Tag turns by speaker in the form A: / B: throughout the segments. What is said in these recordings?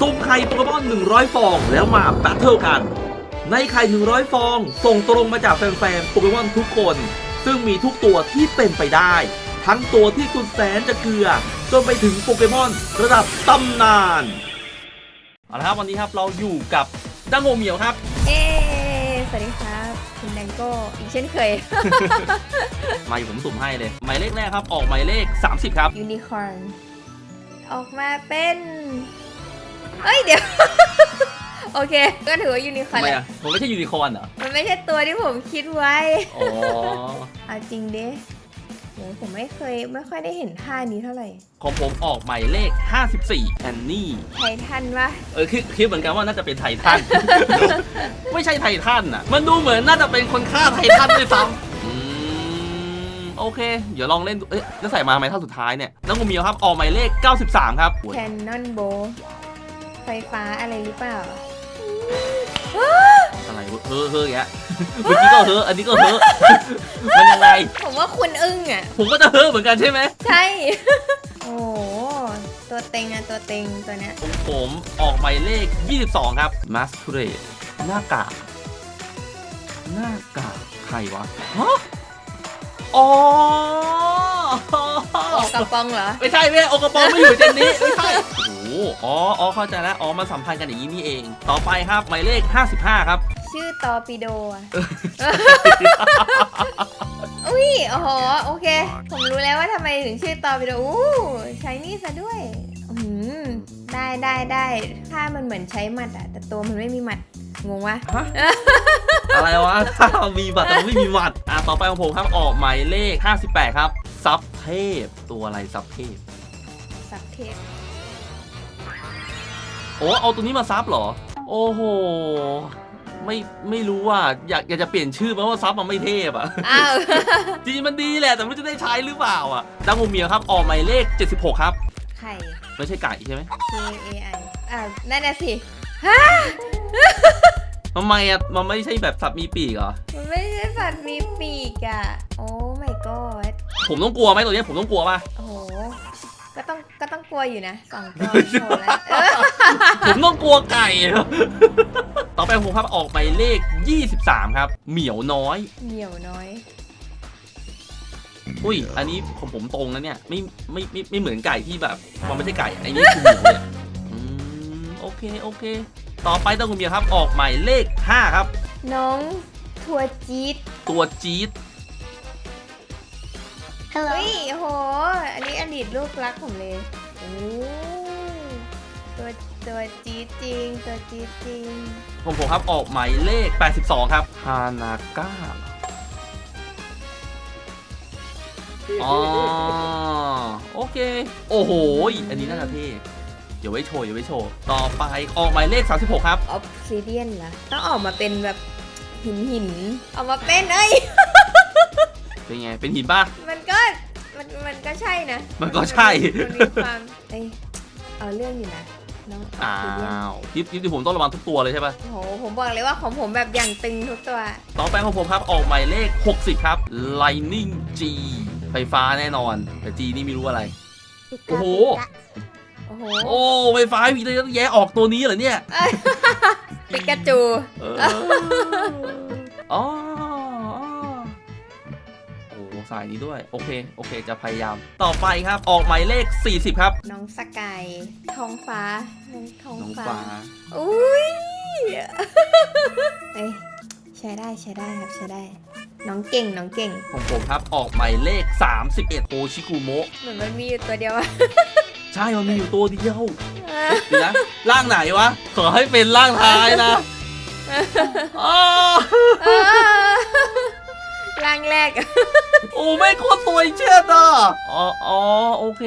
A: สุ่มไข่โปเกมอน 100 ฟอง แล้วมาแบทเทิลกัน ในไข่ 100 ฟอง ส่งตรงมาจากแฟนๆโปเกมอนทุกคน ซึ่งมีทุกตัวที่เป็นไปได้ ทั้งตัวที่สุดแสนจะเกลือ จนไปถึงโปเกมอนระดับตำนานเอาละครับวันนี้ครับเราอยู่กับดังโงเหมียวครับ
B: เย้สวัสดีครับ คุณแดงโก้อีกเช่นเคย
A: มาอยู่ผมสุ่มให้เลย หมายเลขแรกครับ ออกหมายเลข 30 ครับ
B: ยูนิคอร์น ออกมาเป็น เอ้ยเดี๋ยว โอเค ก็ถือว่ายูนิคอ
A: ทำ
B: ร์น
A: ไมอะผมไม่ใช่ยูนิคอร์นเหรอ
B: มันไม่ใช่ตัวที่ผมคิดไว้
A: อ๋อ
B: เอาจริงดิโหผมไม่เคยไม่ค่อยได้เห็นท่านี้เท่าไหร่
A: ของผมออกหมายเลข 54แอนนี่
B: ไททันวะ
A: เออคิดคิดเหมือนกันว่าน่าจะเป็นไททัน ไม่ใช่ไททันอะ มันดูเหมือนน่าจะเป็นคนฆ่าไททันด้วยซ้ำอืมโอเค เดี๋ยวลองเล่นดูเอ๊ะแล้วใส่มาไหมเท่าสุดท้ายเนี่ยน้องงูเหมียวครับออกหมายเลข 93 ครับ
B: แคนนอนโบ ไฟฟ้าอะไรหรือเปล่า
A: อะไรวะเฮ้อเฮ้ออย่างเงี้ยเมื่อกี้ก็เฮ้ออันนี้ก็เฮ้อมันยังไง
B: ผมว่าคุณอึ้งอะ
A: ผมก็จะเฮ้อเหมือนกันใช่ไหม
B: ใช่ โอ้โหตัวเต็งอะตัวเต็งตัวเนี้ย
A: ผมออกหมายเลข 22 ครับ m a s คูเรตหน้ากากหน้ากากใครวะฮะอ๋อ
B: ออกกระปองเหรอ
A: ไม่ใช่ไม่ใช่โอกระปองไม่อยู่เจนนี้ไม่ใช่โอ้โห อ๋ออ๋อเข้าใจแล้ว อ๋อ มันสัมพันธ์กันอย่างนี้นี่เอง ต่อไปครับ หมายเลข 55 ครับ
B: ชื่อตอร์ปิโดอะอุ้ยโอ้โหโอเค ผมรู้แล้วว่าทำไมถึงชื่อตอร์ปิโดอู้ใช้นี่ซะด้วย อืมได้ได้ได้ถ้ามันเหมือนใช้หมัดอะแต่ตัวมันไม่มีหมัด งงวะ
A: ฮะ อะไรวะ ถ้ามีบัตรแต่ไม่มีหมัดอะต่อไปของผมครับ ออกหมายเลข 58 ครับ ซับเทพ ตัวอะไรซับเทพ
B: สักเทพ
A: โอ้เอาตัวนี้มาซับเหรอ โอ้โห ไม่ไม่รู้ว่าอยากอยากจะเปลี่ยนชื่อไหมว่าซับมันไม่เทพอะ
B: อ้าว
A: จริงๆมันดีแหละแต่ไม่รู้จะได้ใช้หรือเปล่าอะดังโมเมียครับออกหมายเลข 76 ครับ
B: ไข่
A: ไม่ใช่ไก่ใช่ไหม
B: K A I อ่านั่นน่ะสิ
A: ทำไมอะมันไม่ใช่แบบสัตว์มีปีกเหรอ
B: มันไม่ใช่สัตว์มีปีกอะโอ้ my god
A: ผมต้องกลัวไหมตัวเนี้ยผมต้องกลัวป่ะ
B: โอ้โห ก็ต้องก็ต้องกลัวอยู่นะสองตัวโชว์แล้วเออ
A: ผมต้องกลัวไก่ต่อไปผมครับออกหมายเลข 23 ครับ เหมียวน้อย
B: เหนียวน้อย
A: อุ้ย อันนี้ของผมตรงนะเนี่ย ไม่ไม่ไม่ไม่เหมือนไก่ที่แบบมันไม่ใช่ไก่ไอ้นี่คือเหมียวเนี่ยอืมโอเคโอเค ต่อไปต้องคุณเมียครับออกหมายเลข 5 ครับ
B: น้องทัวจี๊ด
A: ตัวจี๊ด
B: เฮ้ยโอ้โห อันนี้อดีตลูกรักผมเลยโอ้ตัวตัวจี๊ดจริง ตัวจี๊ดจริง
A: ผมผมครับออกหมายเลข 82 ครับ ฮานาก้าอ๋อโอเค โอ้โห อันนี้น่าจะเท่เดี๋ยวไว้โชว์เดี๋ยวไว้โชว์ ต่อไปออกหมายเลข 36 ครับ
B: ออฟซิเดียนเหรอต้องออกมาเป็นแบบหินหินออกมาเป็นเอ้ย
A: เป็นไง เป็นหินป่ะ
B: มันก็ มันมันก็ใช่นะ
A: มันก็ใช่
B: มันมีความเอ้ยเอาเรื่องอยู่นะน้องออ
A: อ้า
B: ฟซิเดียน
A: วทิปทิปที่ผมต้องระวังทุกตัวเลยใช่ป่ะ
B: โอ้โหผมบอกเลยว่าของผมแบบอย่างตึงทุกตัว
A: ต่อไปของผมครับออกหมายเลข 60 ครับ Lightning G ไฟฟ้าแน่นอน แต่ G นี่ไม่รู้อะไรโอ้โห
B: โอ้โห
A: โอ้ไฟฟ้ามีเยอะแยะออกตัวนี้เหรอเนี่ย
B: ปิกาจู
A: เอออ๋อโอ้ สายนี้ด้วย โอเค โอเค จะพยายาม ต่อไปครับ ออกหมายเลข 40 ครับ
B: น้องสกายท้องฟ้า น้องท้อง
A: น้อง
B: ฟ้า
A: ฟ้า
B: อุ้ยเอ้ยใช้ได้ใช้ได้ครับใช้ได้ น้องเก่งน้องเก่ง
A: ของผมครับ ออกหมายเลข 31 โอชิคุโมะ
B: เหมือนมันมีอยู่ตัวเดียวอะ
A: ใช่ มันมีอยู่ตัวเดียวเดี๋ยวนะ ร่างไหนวะ ขอให้เป็นร่างท้ายนะอ้าว
B: เออ ร่างแรก
A: โอ้ไม่โคตรสวยเชิดอะอ๋ออ๋อโอเค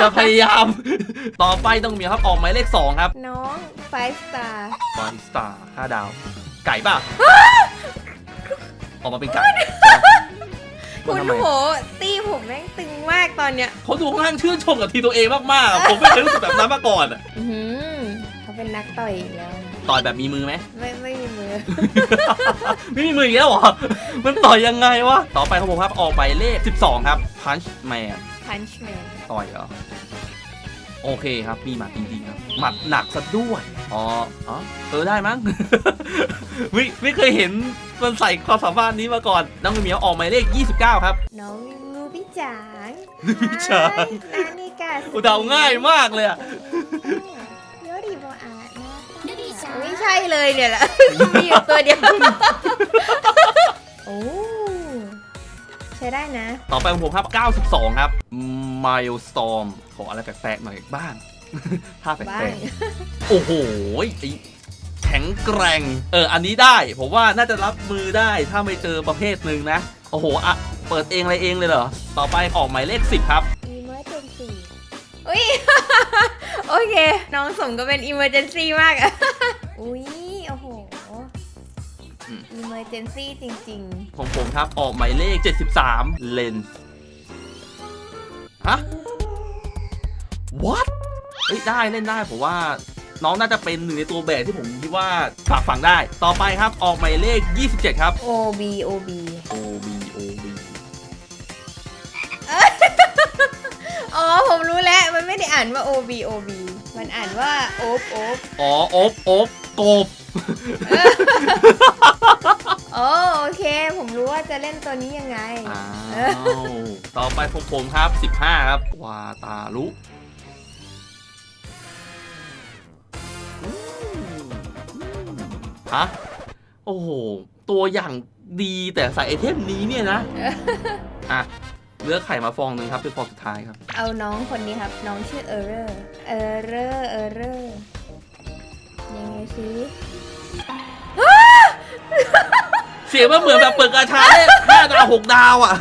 A: จะพยายาม ต่อไปต้องมีครับออกหมายเลข2ครับ
B: น้อง5 star
A: ไฟสตาร์ห้าดาว ไก่ป่ะ ออกมาเป็นไก่
B: คุณ
A: ทำไม
B: โหตีผมแม่งตึงมากตอนเนี้ย
A: เขาดูค่อนข้างชื่นชมกับทีมตัวเองมากๆอะผมไม่เคยรู้สึกแบบนั้นมาก่อนอะ
B: อื้อหือเขาเป็นนักต่อยอีกแล้วนะ
A: ต่อยแบบมีมือไหม
B: ไม่ไม่มีมือ
A: ไม่มีมืออีกแล้วเหรอ มันต่อยยังไงวะ ต่อไปของผมครับออกไปเลข 12 ครับ Punch Man
B: punch man
A: ต่อยเหรอ โอเคครับ มีหมัดจริงๆครับ หมัดหนักซะด้วย อ๋ออ๋อเออได้มั้ง ไม่ไม่เคยเห็นมันใส่ความสามารถนี้มาก่อน น้องเหมียวออกหมายเลข 29 ครับ
B: น้องลูบิจาง
A: ลูบิจาง
B: ไนานิกา
A: โอ้เดาง่ายมากเลยอะ
B: ใช่เลยเนี่ยแหละ มีอยู่ตัวเดียว โอ้ ใช้ได้นะ
A: ต่อไปของผมครับ 92 ครับ Milestorm ขออะไรแปลกๆหน่อยบ้าง ท่าแป
B: บ้า
A: ล
B: ง
A: กๆ โอ้โหไอ้แข็งแกร่ง เออ อันนี้ได้ ผมว่าน่าจะรับมือได้ถ้าไม่เจอประเภทหนึ่งนะ โอ้โหอะเปิดเองอะไรเองเลยเหรอ ต่อไปออกหมายเลข 10 ครับ
B: emergency อุ้ย โอเค น้องสมก็เป็น emergency มากอะ อุ้ยโอ้โห
A: อืม
B: emergency จริง
A: ของผมครับออกหมายเลข 73 เลนฮะ what เอ้ยได้เล่นได้ผมว่าน้องน่าจะเป็นหนึ่งในตัวแบกที่ผมคิดว่าฝากฝังได้ ต่อไปครับออกหมายเลข 27 ครับ
B: ๆ OB OB
A: OB OB
B: อ๋อ ผมรู้แล้ว มันไม่ได้อ่านว่า OB OB มันอ่านว่าโอบโอบ
A: อ๋อโอบโอบ กบ
B: อ๋อโอเค ผมรู้ว่าจะเล่นตัวนี้ยังไง
A: อ้าว ต่อไปของผมครับ 15 ครับ วาตาลุอืมฮะ โอ้โห ตัวอย่างดีแต่ใส่ไอเทมนี้เนี่ยนะ อะเลือกไข่มาฟองหนึ่งครับเป็นฟองสุดท้ายครับ
B: เอาน้องคนนี้ครับ น้องชื่อเออร์เรอร์เออร์เรอร์เออร์เรอร์ ยังไงซิ
A: เสียงมันเหมือนแบบเปิดกระชาได้ห้าดาวหกดาวอะ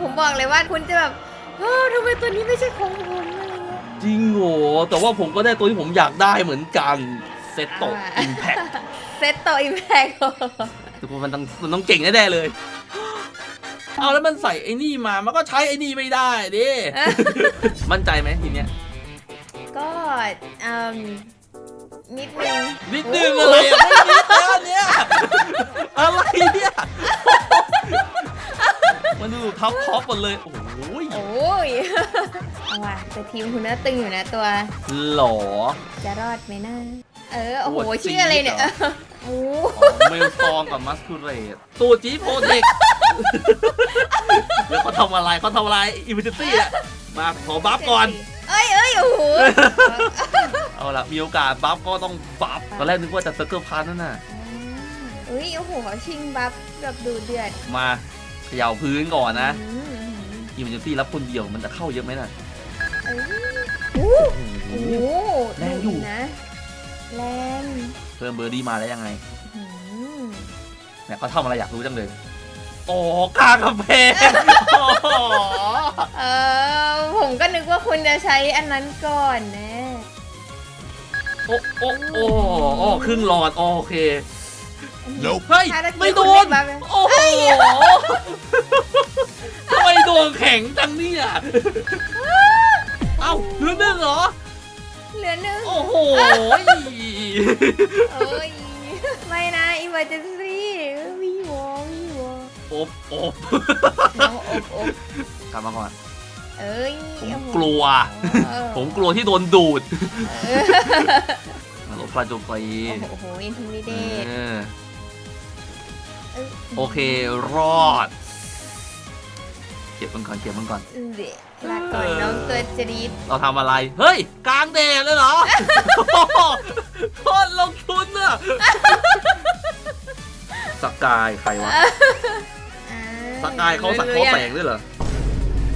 B: ผมบอกเลยว่าคุณจะแบบเฮ้ยทำไมตัวนี้ไม่ใช่ของผมอะไรเงี้ย
A: จริงโหแต่ว่าผมก็ได้ตัวที่ผมอยากได้เหมือนกันเซตโต
B: อ่า
A: อิมแพค
B: เซตโตอิมแพค
A: แต่ผมมันต้องมันต้องเก่งแน่ๆเลย เอาแล้วมันใส่ไอ้นี่มา มันก็ใช้ไอ้นี่ไม่ได้ดิ มั่นใจไหมทีเนี้ย
B: ก็อืม นิดนึง
A: นิดนึงอะไรอะไม่นิดแล้วอันเนี้ยอะไรเนี่ยมันดูท็อปท็อปหมดเลยโอ้โห
B: โอ้ยเอาว่ะแต่ทีมคุณน่าตึงอยู่นะตัว
A: หล่อ
B: จะรอดไหมนะเออโอ้โห
A: ตัวจี๊ด
B: ชื่ออะไรเนี่ย
A: เหรอ
B: โอ้
A: เมลฟองกับมัสคูเรตตัวจีโปรเทคเดี๋ยวเขาทำอะไรเขาทำอะไรอิมพิตี้อะมาขอบัฟก่อน
B: เอ้ยเอ้ยโอ้โห
A: เอาละมีโอกาสบัฟก็ต้องบัฟตอนแรกนึกว่าจะเซอร์เคิลพาร์นั่นน่ะ
B: อุ้ยโอ้โหชิงบัฟแบบดูเดือด
A: มาเขย่าพื้นก่อนนะ
B: อืม
A: อิมพิตี้รับคนเดียวมันจะเข้าเยอะไหมน่ะ
B: เอ้ยโอ้
A: โอ้โห
B: โห
A: แรงอยู่
B: ดุนะ แรง
A: เพิ่มเบอร์ดี้มาแล้วยังไง
B: อืม
A: เนี่ยเขาทำอะไรอยากรู้จังเลยอ๋อกลางกำแพงอ๋อ
B: เออผมก็นึกว่าคุณจะใช้อันนั้นก่อนนะ
A: โอ้โอ้โอ้โอ้ครึ่งหลอดโอเค
C: Nope
A: เฮ้ย
B: ถ้าตะกี้
A: ไม่โด
B: คุณ
A: น
B: บัฟเลย
A: โอ้โหทำไมโดนแข็งจังเนี่ยเอ้าเหลือหนึ่งเหรอ
B: เหลือหนึ่ง
A: โอ้โห
B: เอ้ยไม่นะ emergency วีวอวีวอ
A: อบอบ
B: น้องอบอบ
A: กลับมาก่อน
B: เอ้ย
A: ผม
B: โอ้โห
A: กลัว
B: เออ
A: ผมกลัวที่โดนดูด
B: เออ
A: มาลบปลาโจมตี
B: โอ้โห intimidate
A: เออ
B: เออ
A: โอเครอด เก็บมันก่อนเก็บมันก่อน
B: เออลาก่อนน้องตัวจรีด
A: เราทำอะไร เฮ้ย กลางแดดเลยเหรอโคตรลงทุนอะสกายใครวะ
B: อ่า
A: สกายเขาสัก
B: รู้
A: เขา
B: ยัง
A: แสงด้วยเหรอ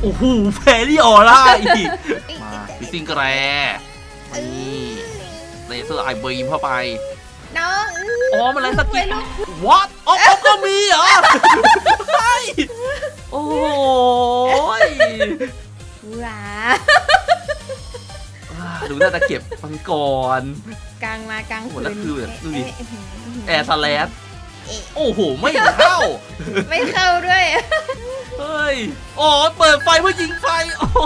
A: โอ้โหแฟรี่ออร่าอีกมาพิซซิงแกร
B: เอ
A: นี่
B: อ
A: เลเซอร์ไอบีมเข้าไป
B: น้อง
A: อ๋อ มันอะไรสกิ
B: ไม่
A: ล
B: รู้
A: what อ๋ออ๋อก็มีเหรอใช่โอ้ย
B: ว้า
A: อ่าดูน่าจะเก็บมันก่อน
B: กลางมากลาง
A: โอ้โห
B: คืน
A: แล้วคือแบบดูดิ
B: เอ๊ะเอ๊ะเะ
A: แอร์สแลส
B: เอ๊ะ
A: โอ้โห ไม่เข้า
B: ไม่เข้าด้วย
A: เฮ้ย อ๋อ เปิดไฟเพื่อยิงไฟโอ้โห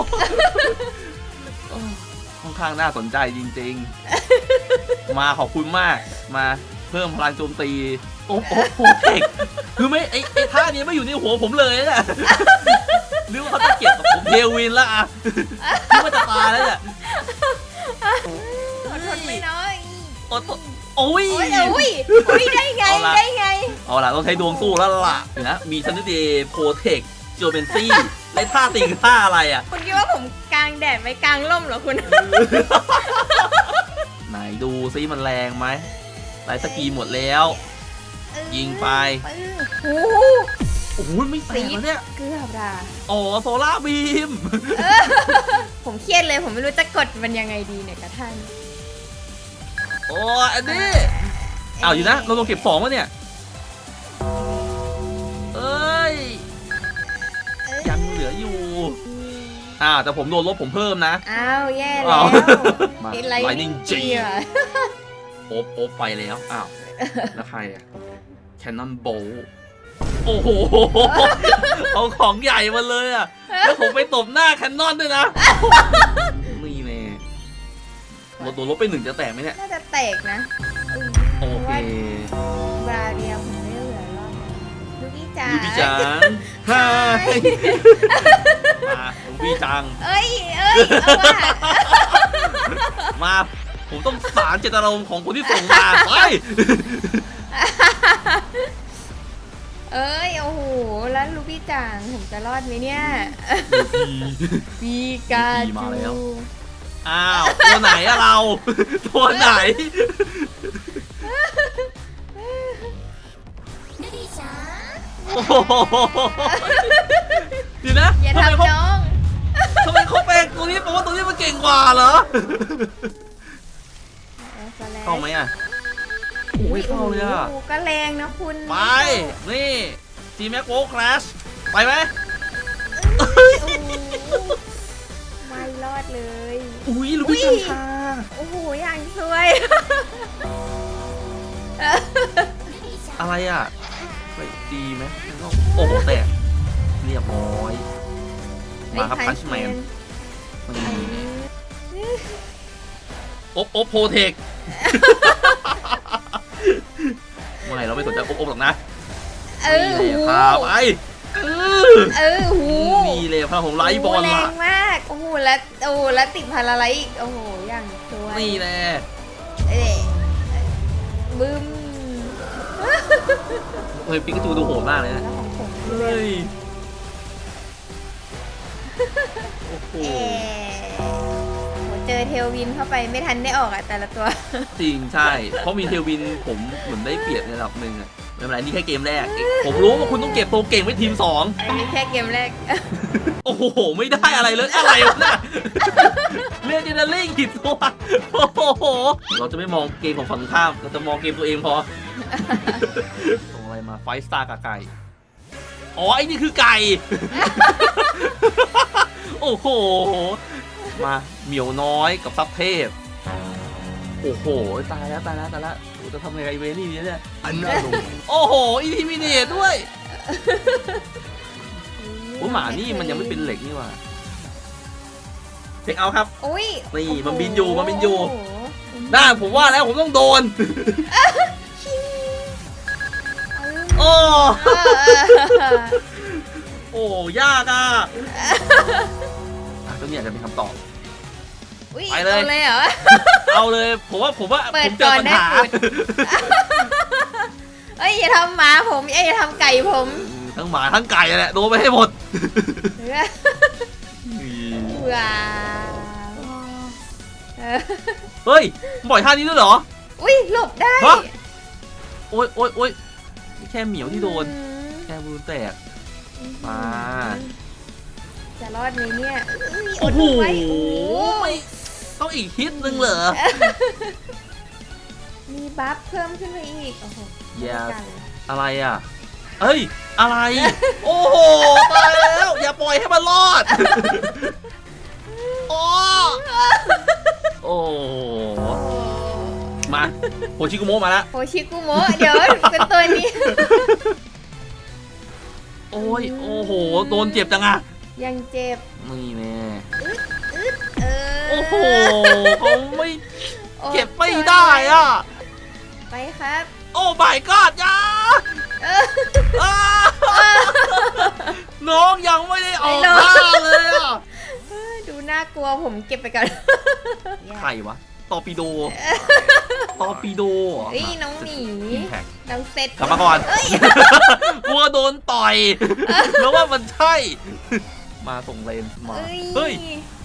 A: โอ้ค่อนข้างน่าสนใจจริงๆ มาขอบคุณมาก มาเพิ่มพลังโจมตี โอ้โหโหเทคคือไม่ไอ้ไอ้ท่านี้ไม่อยู่ในหัวผมเลยนะนึกว่าเขาจะเก็บกับผมเทวินละอะนึกว่าจะตายแล้วเนี่ย
B: ไม่น้อย
A: โอ้โห โอ้ย
B: โอ้ยโอ้ยโอ้ยได้ไง
A: เอาละ
B: ได้ไง
A: เอาล่ะต้องใช้ดวงสู้แล้วล่ะเดี๋ยวนะมีซันเดย์โปรเทคโจเบนซี่และท่าตีคือท่าอะไรอะ
B: คุณคิดว่าผมกลางแดดไหมกลางร่มเหรอคุณ
A: ไหนดูซิมันแรงไหมไลท์สกีหมดแล้ว ยิงไป
B: ปึ้งโอ้โห
A: โอ้โหไม่แตกแล้วเนี่ย
B: เกือบด่า
A: อ๋อโซล่าร์บีม
B: ผมเครียดเลยผมไม่รู้จะกดมันยังไงดีเนี่ยกระท่าน
A: โอ้ยอันนี้อ้าวอยู่นะเราลงเก็บสองวะเนี่ยเอ้ย
B: เอ้ย
A: ยังเหลืออยู่ อ่าแต่ผมโดนลบผมเพิ่มนะ
B: อ้าวแย่
A: อ้า
B: แล้วว
A: มา
B: ติดไล
A: Lightning
B: นิ่ง
A: G
B: จีอะ
A: โอ๊บโอ๊บไปแล้วอ้าวแล้วใครอะแคนนอนโบโอ้โหเอาของใหญ่มาเลยอะแล้วผมไปตบหน้าแคนนอนด้วยนะนี่แน่ ลดโดนลบไปหนึ่งจะแตกไหมเนี่ย
B: น่าจะแตกนะอืม
A: โอเค
B: บราเดียผมไม่เหลือรอบลูกพี่จ๋า
A: ยูพี่จังฮายมาลูกพี่จัง
B: เอ้ยเอ้ยเอาว่ะ
A: มา ผมต้องสารเจตนารมณ์ของคนที่ส่งมาไป
B: เอ้ยโอ้โหแล้วลูกพี่จางผมจะรอดไหมเนี่ย ปีกา
A: ปีมา
B: จู
A: แล้ว อ้าวตัวไหนอะเรา ตัวไหน โอ้โหเดี๋ยวนะ
B: อย่า
A: ทำไม
B: ทำ
A: เขา
B: น้อง
A: ทำไมเขาเป็นตัวนี้แปลว่าตัวนี้มันเก่งกว่าเหรอเข้าไหมอะโอ้ยเข้าเลยอะ
B: โโหก็แรงนะคุณ
A: ไป นี่จีแม็กโวคลาสไปไหม
B: ไม่รอดเลย
A: อุ้ยลูกพี่จังชา
B: โอ้โห อย่างสวย
A: อะไรอะไปดีไหมแล้วก็โอ้โหแตกเรียบร้อย มาครับพันช์แมนอบอบโพเทคไม่เราไม่สนใจอบอบหรอกนะ
B: เออ
A: นี่
B: โอ้
A: แห
B: โห
A: ละพาไปเออ
B: เออโอ้โห
A: นี่เลยพาผมไล่บอล
B: แร
A: มา
B: งมาก โอ้โหแล้วโอ้โหแล้วติดพาราไลท์อีกโอ้โหอย่างสวย
A: นี่แน่
B: เอ๊ะบึ้ม
A: เฮ้ยปิกาจูดูโหดมากเลยนะ
B: แล้วของผมคือ
A: เฮ้ยโอ้โห
B: เอ๊ะโหเจอเทลวินเข้าไปไม่ทันได้ออกอะแต่ละตัว
A: จริงใช่ เพราะมีเทลวินผมเหมือนได้เปรียบในระดับหนึ่งอะ ไม่เป็นไรนี่แค่เกมแรก ผมรู้ว่าคุณต้องเก็บตัวเก่งไว้ทีมสอง
B: อันนี้แค่เกมแรก
A: โอ้โห ไม่ได้อะไรเลยอะไรวะน่ะเรียนเจเนอรี่ผิดตัวโอ้โห เราจะไม่มองเกมของฝั่งข้าม เราจะมองเกมตัวเองพอ ส่งอะไรมาไฟสตาร์กับไก่ อ๋อไอ้นี่คือไก่ โอ้โห มาเหมียวน้อยกับซับเทพโอ้โห ตายแล้วตายแล้วตายแล้วโอ้จะทำไงกับไอเวนี่เนี่ย
C: Another one.
A: โอ้โหอินทิมิเนตด้วยโอ้หมานี่มันยังไม่เป็นเหล็กนี่หว่าเช็คเอาท์ครับ
B: อุ้ย
A: นี่
B: โอ้โห
A: มันบินอยู่มันบินอยู่
B: โโห
A: น่าผมว่าแล้วผมต้องโดน โอ้
B: เออ
A: โอ้ยากอะ อะก็เนี่ยจะเป็นคำตอบ
B: อุ้ย
A: ไปเลย
B: อาเลยเหรอ
A: เอาเลย ผมว่าผมว่า
B: เปิ
A: ผ
B: ด
A: มเจอ
B: ก่อน
A: ปัญ
B: ได้
A: หา
B: เปิดเอ้ยอย่าทำหมาผมเอ้ยอย่าทำไก่ผม
A: ทั้งหมาทั้งไก่แหละโดนไปให้หมด
B: ว้าวเออ
A: เฮ้ยปล่อยท่านี้ด้วยเหรอ
B: อุ้ยหลบได้
A: ฮะ โอ๊ยโอ๊ยโอ๊ยแค่เหมียวที่โดน
B: อืม
A: แค่มือแตกมา
B: จะรอดไหมเนี่ย
A: โอ้โห
B: ดไว้โอ้โห
A: ไม่ ต้องอีกฮิตนึงเหรอ
B: มีบัฟเพิ่มขึ้นมาอีก โอ้โห
A: Yes
B: จัง
A: อะไรอะ เอ้ย อะไร โอ้โห ตายแล้ว อย่าปล่อยให้มันรอด โอ้โอ้โห
B: โอ้
A: มาโฮชิกุโมะมาแล้ว
B: โหชิกุโมะเดี๋ยวเป็นตัวนี้
A: โอ้ย โอ้โห โดนเจ็บจังอะ
B: ยังเจ็บ
A: นี่แน่
B: เออ
A: โอ้โหเขาไม่เก็บไม่ได้อะ
B: ไปครับ
A: โอ้ my god อยา
B: เออ
A: อ้าน้องยังไม่ได้ออก
B: ไม่รอ
A: ท่าเลยอะ
B: ดูน่ากลัวผมเก็บไปก่อน
A: ใครวะตอร์ปิโดตอร์ปิโดเหรอ
B: เฮ้ยน้องหมี
A: อิมแพค
B: น้องเซ็ต
A: กลับมาก่อนกลัวโดนต่อยแล้วว่ามันใช่ มาส่งเลนมา
B: เฮ้ย
A: เฮ้ยเ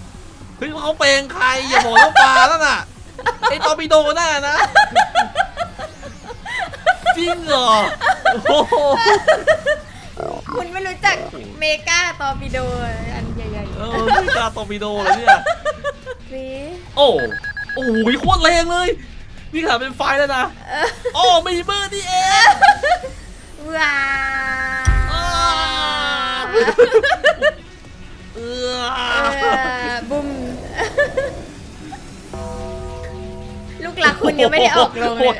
A: ฮ้ยเขาเป็นใครอย่าบอกว่าปลาแล้วน่ะไอตอร์ปิโดน่ะนะจริงเหรอโอ้โห
B: คุณไม่รู้จักเมกาตอร์ปิโดอันใหญ่
A: เออไม่กล้าตอร์ปิโดเลยเนี่ย
B: ๆสิ
A: โอ้โอ้ยโคตรแรงเลย นี่ขนาดเป็นไฟแล้วนะ
B: เออ
A: โอ้มีมือนี่เอง
B: ว้า
A: อ้าวเออ
B: เออบุ้ม หลักคุณยังไม่ได้ออกลงเลย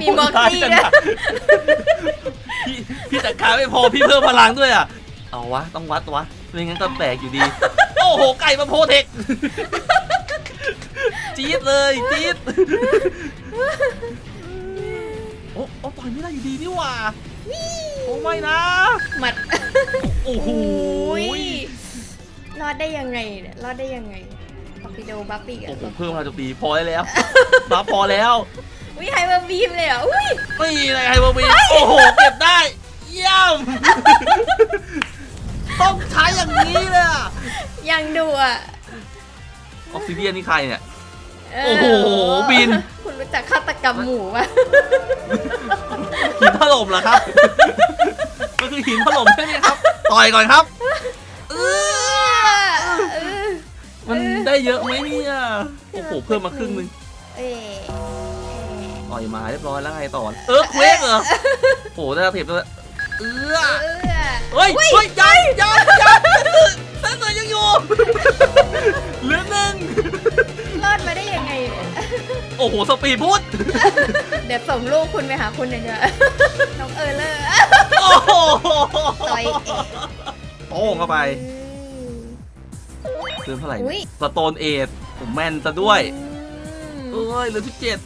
B: มีมอคกี้ด้วย
A: พี่พี่จัดการไม่พอพี่เพิ่มพลังด้วยอะ เอาวะ ต้องวัดวะ ไม่งั้นก็แปลกอยู่ดี โอ้โห ไก่มาโพเทค จี๊ดเลยจี๊ดโอ้โอ้ต่อยไม่ได้อยู่ดีนี่หว่าโอ้ไม่นะ
B: หมัด
A: โอ้โห
B: ยรอดได้ยังไงเนี่ยรอดได้ยังไงตอร์ ปิโดบัฟฟี่
A: โอ้
B: อะ
A: โหเพิ่มพลังโจมตีพอได้แล้ว รับพอแล้ว
B: อุ้ยไฮเปอร์บีมเลยเหรอะอุ้ย
A: นี่ไงไฮเปอร์บีโอ้โหเก็บได้ เยี่ยม ต้องใช้อย่างนี้เลยอะ
B: ยังดูอะ
A: ออกซิเดียนนี่ใครเนี่ย
B: เโอ้
A: โหบิน
B: คุณรู้จักฆาตกรรมหมูป่ะ
A: หินถล่มเหรอครับ มันคือหินถล่มใช่ไหมครับ ต่อยก่อนครับ ได้เยอะไหมเนี่ยโอ้โหเพิ่มมาครึ่งหนึง
B: เอ๊ะ
A: ต่อยมาเรียบร้อยแล้วไงต่อเออเควกเหรอโอ้โหได้เทปด้วยเออ
B: เออ
A: เฮ้ยเฮ้ยยังยังยังเส้นเสือยังอยู่เหลือหนึ่ง
B: รอดมาได้ยังไงเนี่ย
A: โอ้โหสปีดพุทธ
B: เดี๋ยวส่งลูกคุณไปหาคุณหน่อยเถอะน้องเออเลอร์
A: โอ้โห
B: ต่อยเอง
A: โป้งเข้าไป เติมเท่าไหร่
B: อุ้ย
A: สโตนเอทผมแม่นซะด้วย
B: อืม
A: เอ้ยเหลือที่เจ็ด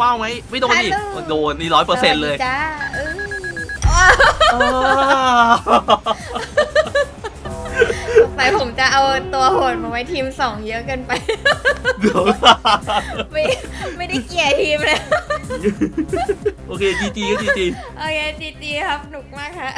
A: ว้าวไหมไม่โดนอีก
B: ฮัลโหล
A: โดนนี่ร้อยเปอร์เซ็นต์เลย
B: สวัสดีจ้าเออ
A: อ้าว
B: สงสัยผมจะเอาตัวโหดมาไว้ทีมสองเยอะเกินไป
A: เดี๋ยว
B: ไม่ไม่ได้เกลียดทีมเลย
A: โอเคจีจีก็จีจี
B: โอเคจีจีครับหนุกมากค่ะ